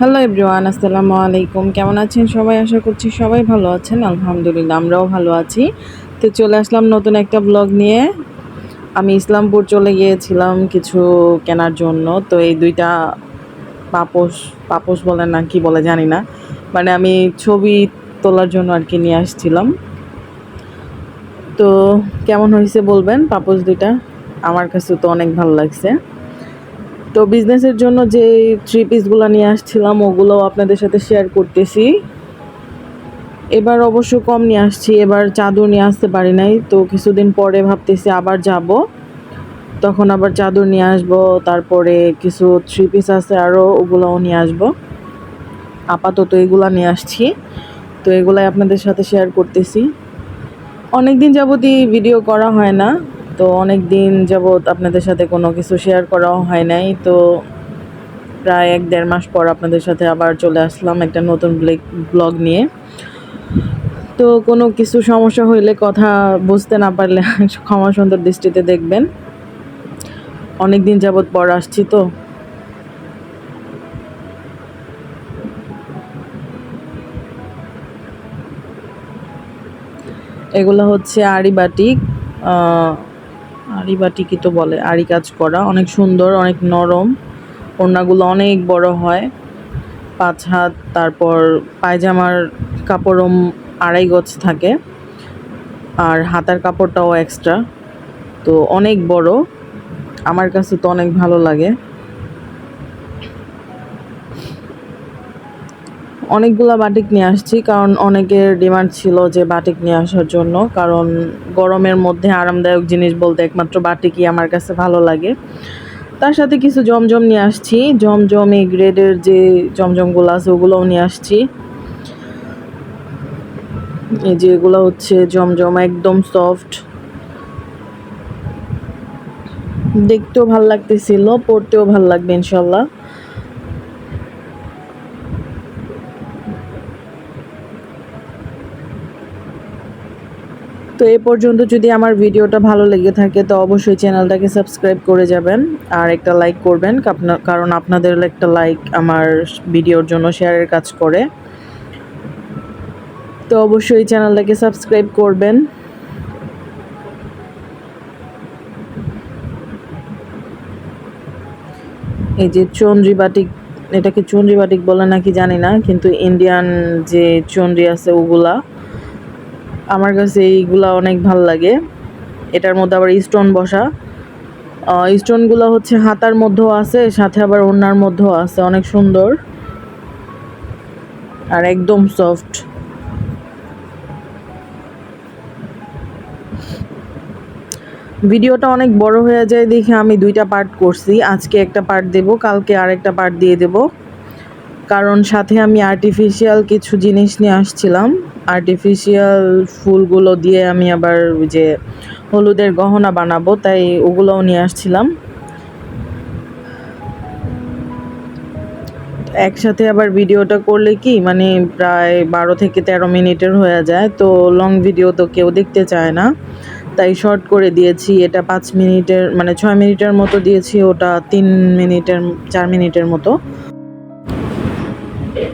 Hello everyone, আসসালামু আলাইকুম। কেমন আছেন সবাই? আশা করছি সবাই ভালো আছেন। আলহামদুলিল্লাহ, আমরাও ভালো আছি। তো চলে আসলাম নতুন একটা ব্লগ নিয়ে। আমি ইসলামপুর চলে গিয়েছিলাম কিছু কেনার জন্য। তো এই দুইটা পাপোশ পাপোশ বলে না, কি বলে জানি না। মানে আমি ছবি তোলার জন্য আর কি নিয়ে আসছিলাম। তো কেমন হয়েছে বলবেন পাপোশ দুইটা? আমার কাছে তো অনেক ভালো লাগছে। তো বিজনেসের জন্য যে থ্রি পিসগুলো নিয়ে আসছিলাম, ওগুলোও আপনাদের সাথে শেয়ার করতেছি। এবার অবশ্য কম নিয়ে আসছি, এবার চাদর নিয়ে আসতে পারি নাই। তো কিছুদিন পরে ভাবতেছি আবার যাব। তখন আবার চাদর নিয়ে আসব, তারপরে কিছু থ্রি পিস আছে আরও ওগুলোও নিয়ে আসব। আপাতত এগুলা নিয়ে আসছি। তো এগুলাই আপনাদের সাথে শেয়ার করতেছি। অনেক দিন যাবতই ভিডিও করা হয় না। তো অনেক দিন যাবৎ আপনাদের সাথে কোনো কিছু শেয়ার করাও হয় নাই। তো প্রায় এক দেড় মাস পর আপনাদের সাথে আবার চলে আসলাম একটা নতুন ব্লগ নিয়ে। তো কোনো কিছু সমস্যা হইলে কথা বুঝতে না পারলে ক্ষমা সুন্দর দৃষ্টিতে দেখবেন। অনেক দিন যাবৎ পর আসছি তো। এগুলো হচ্ছে আড়ি বাটিক আড়ি বা টিকি তো বলে, আড়ি কাজ করা। অনেক সুন্দর, অনেক নরম। ওড়নাগুলো অনেক বড় হয়। পাঁচ হাত, তারপর পায়জামার কাপড়ও আড়াই গজ থাকে। আর হাতার কাপড়টাও এক্সট্রা তো অনেক বড়। আমার কাছে তো অনেক ভালো লাগে। অনেকগুলা বাটিক নিয়ে আসছি, কারণ অনেকের ডিমান্ড ছিল যে বাটিক নিয়ে আসার জন্য। কারণ গরমের মধ্যে আরামদায়ক জিনিস বলতে একমাত্র বাটিকই আমার কাছে ভালো লাগে। তার সাথে কিছু জমজম নিয়ে আসছি, জমজম এই গ্রেডের যে জমজমগুলো আছে ওগুলোও নিয়ে আসছি। এই যে এগুলো হচ্ছে জমজম একদম সফট। দেখতেও ভালো লাগতেছিল, পড়তেও ভালো লাগবে ইনশাল্লাহ। তো এ পর্যন্ত যদি আমার ভিডিওটা ভালো লেগে থাকে, তো অবশ্যই চ্যানেলটাকে সাবস্ক্রাইব করে যাবেন আর একটা লাইক করবেন কারণ আপনাদের একটা লাইক আমার ভিডিওর জন্য শেয়ারের কাজ করে। তো অবশ্যই চ্যানেলটাকে সাবস্ক্রাইব করবেন। এই যে চন্দ্রি বাটিক, এটাকে চন্দ্রি বাটিক বলে নাকি জানি না, কিন্তু ইন্ডিয়ান যে চন্দ্রি আছে ওগুলা আমার কাছে এইগুলা অনেক ভালো লাগে। এটার মধ্যে আবার স্টোন বসা। স্টোনগুলো হচ্ছে হাতার মধ্যেও আছে, সাথে আবার ওনার মধ্যেও আছে, অনেক সুন্দর। আর একদম সফট ভিডিওটা অনেক বড় হয়ে যায় দেখে আমি দুইটা পার্ট করছি। আজকে একটা পার্ট দেব, কালকে আরেকটা পার্ট দিয়ে দেব। কারণ সাথে আমি আর্টিফিশিয়াল কিছু জিনিস নিয়ে আসছিলাম। আর্টিফিশিয়াল ফুলগুলো দিয়ে আমি আবার যে হলুদের গহনা বানাবো, তাই ওগুলোও নিয়ে আসছিলাম। একসাথে আবার ভিডিওটা করলে কি মানে প্রায় বারো থেকে তেরো মিনিটের হয়ে যায়, তো লং ভিডিও তো কেউ দেখতে চায় না। তাই শর্ট করে দিয়েছি, এটা পাঁচ মিনিটের মানে ছয় মিনিটের মতো দিয়েছি, ওটা তিন মিনিটের, চার মিনিটের মতো।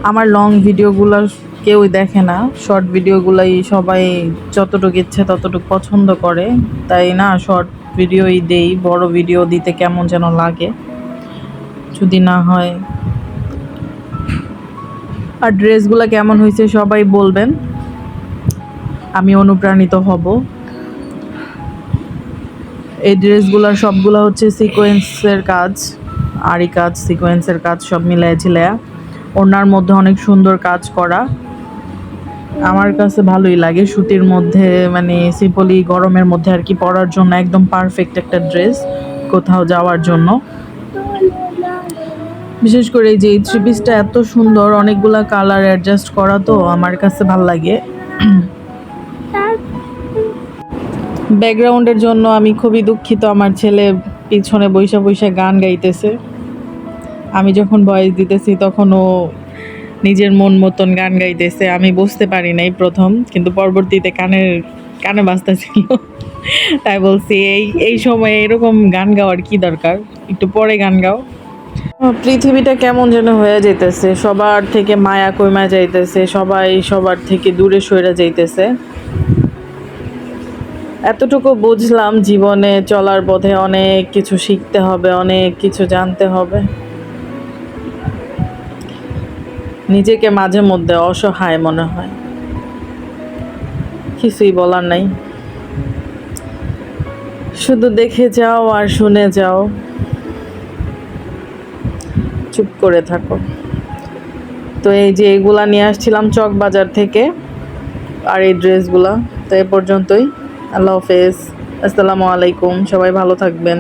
আমার লং ভিডিওগুলো কেউই দেখে না শর্ট ভিডিওগুলাই সবাই যতটুকু ইচ্ছে ততটুকু পছন্দ করে। তাই না শর্ট ভিডিওই দেই, বড় ভিডিও দিতে কেমন যেন লাগে। যদি না হয়। আর ড্রেসগুলো কেমন হয়েছে সবাই বলবেন। আমি অনুপ্রাণিত হব। এই ড্রেসগুলোর সবগুলো হচ্ছে সিকোয়েন্সের কাজ। আরই কাজ সিকোয়েন্সের কাজ সব মিলায় ঝিলায়া। ওনার মধ্যে অনেক সুন্দর কাজ করা। আমার কাছে ভালোই লাগে সুতির মধ্যে মানে সিম্পলি গরমের মধ্যে আর কি পরার জন্য একদম পারফেক্ট একটা ড্রেস কোথাও যাওয়ার জন্য। বিশেষ করে যে থ্রি পিসটা এত সুন্দর, অনেকগুলা কালার অ্যাডজাস্ট করা তো আমার কাছে ভালো লাগে। ব্যাকগ্রাউন্ডের জন্য আমি খুবই দুঃখিত, আমার ছেলে পিছনে বৈশা বৈশা গান গাইতেছে। আমি যখন ভয়েস দিতেছি তখন ও নিজের মন মতন গান গাইতেছে। আমি বুঝতে পারি নাই প্রথম, কিন্তু পরবর্তীতে কানের, কানে বাজতেছিল। তাই বলছি, এই এই সময়ে এরকম গান গাওয়ার কি দরকার? একটু পরে গান গাও। পৃথিবীটা কেমন যেন হয়ে যাইতেছে, সবার থেকে মায়া কইমা যাইতেছে, সবাই সবার থেকে দূরে সরে যাইতেছে। এতটুকু বুঝলাম জীবনে চলার পথে অনেক কিছু শিখতে হবে, অনেক কিছু জানতে হবে। নিজেকে মাঝে মধ্যে অসহায় মনে হয়। কিছুই বলার নাই। শুধু দেখে যাও আর শুনে যাও। চুপ করে থাকো। তো এই যে এগুলা নিয়ে আসছিলাম চক বাজার থেকে আর এই ড্রেসগুলা, তো এ পর্যন্তই। আল্লাহ হাফেজ। আসসালামু আলাইকুম। সবাই ভালো থাকবেন।